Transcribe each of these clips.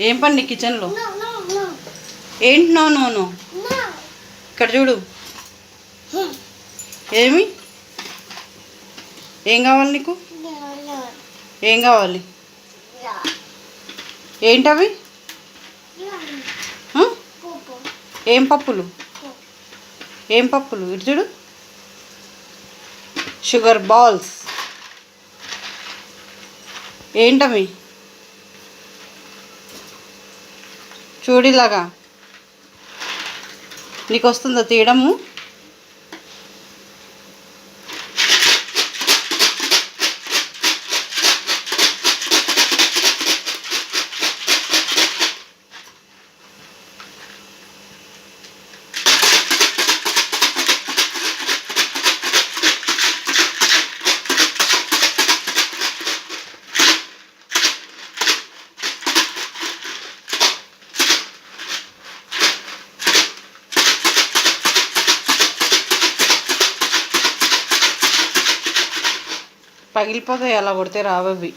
ఏం పని నీ కిచెన్లో ఏంటి నో నో. నో ఇక్కడ చూడు. ఏమి? ఏం కావాలి నీకు? ఏం కావాలి? ఏంటవి? ఆ? ఏం పప్పులు? ఏం పప్పులు? ఇటు చూడు. షుగర్ బాల్స్ ఏంటవి? చూడిలాగా నీకు వస్తుందా తీయడము? పగిలిపోతాయి అలా కొడితే రావవి.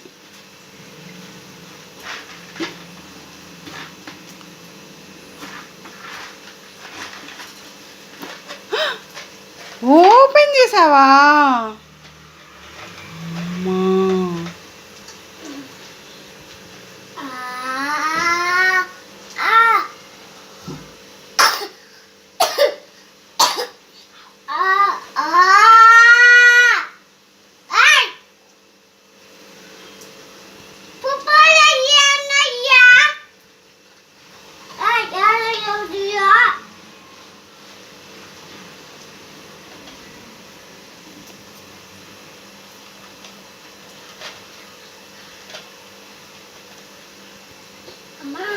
ఓపెన్ చేసావా? Amar.